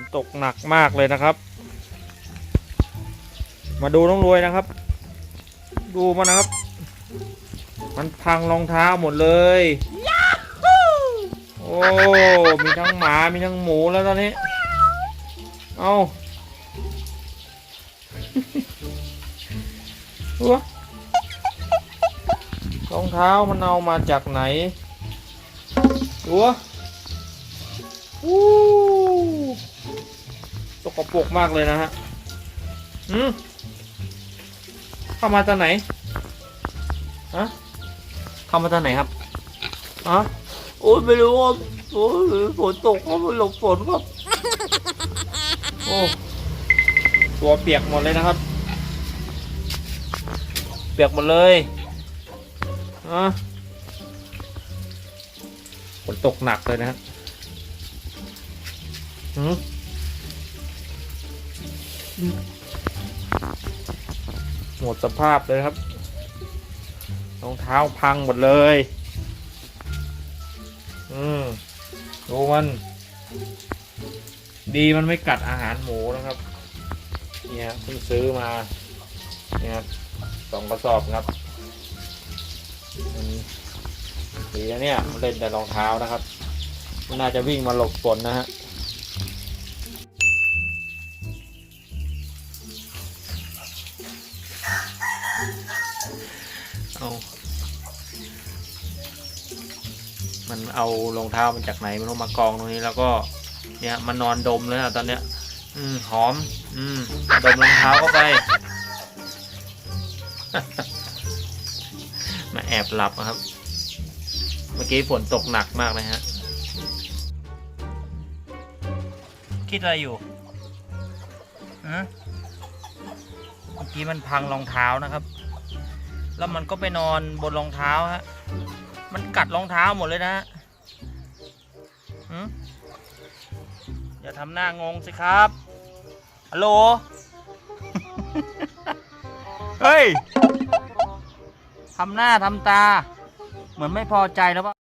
นตกหนักมากเลยนะครับ มาดูน้องรวยนะครับ ดูมันนะครับ มันพังรองเท้าหมดเลย โอ้ มีทั้งหมา มีทั้งหมูแล้วตอนนี้ เอาวะรองเท้ามันเอามาจากไหนดูวะอู้ส กปรกมากเลยนะฮะอืมเข้ามาจากไหนฮะเข้ามาจากไหนครับฮะโอ้ยไม่รู้ว่าโอ้ยฝนตกครับมันหลบฝนครับโอ้ตัวเปียกหมดเลยนะครับ เปียกหมดเลยอะฝนตกหนักเลยนะฮะหืม หมดสภาพเลยครับ รองเท้าพังหมดเลย อืมดูมัน ดีมันไม่กัดอาหารหมูนะครับ เนี่ยเพิ่งซื้อมา เนี่ยครับสองกระสอบครับมันดีนะเนี่ยมันเล่นแต่รองเท้านะครับ มันน่าจะวิ่งมาหลบฝนนะฮะ เอามันเอารองเท้ามันจากไหนมันลงมากองตรงนี้แล้วก็ เนี่ยมันนอนดมเลยอะตอนเนี้ย อืมหอม อืมดมรองเท้าเข้าไปมาแอบหลับอะครับ เมื่อกี้ฝนตกหนักมากเลยฮะ คิดอะไรอยู่เมื่อกี้มันพังรองเท้านะครับ แล้วมันก็ไปนอนบนรองเท้าฮะ มันกัดรองเท้าหมดเลยนะฮะอย่าทำหน้างงสิครับ ฮัลโหล เฮ้ย ทำหน้าทำตา เหมือนไม่พอใจแล้วปะ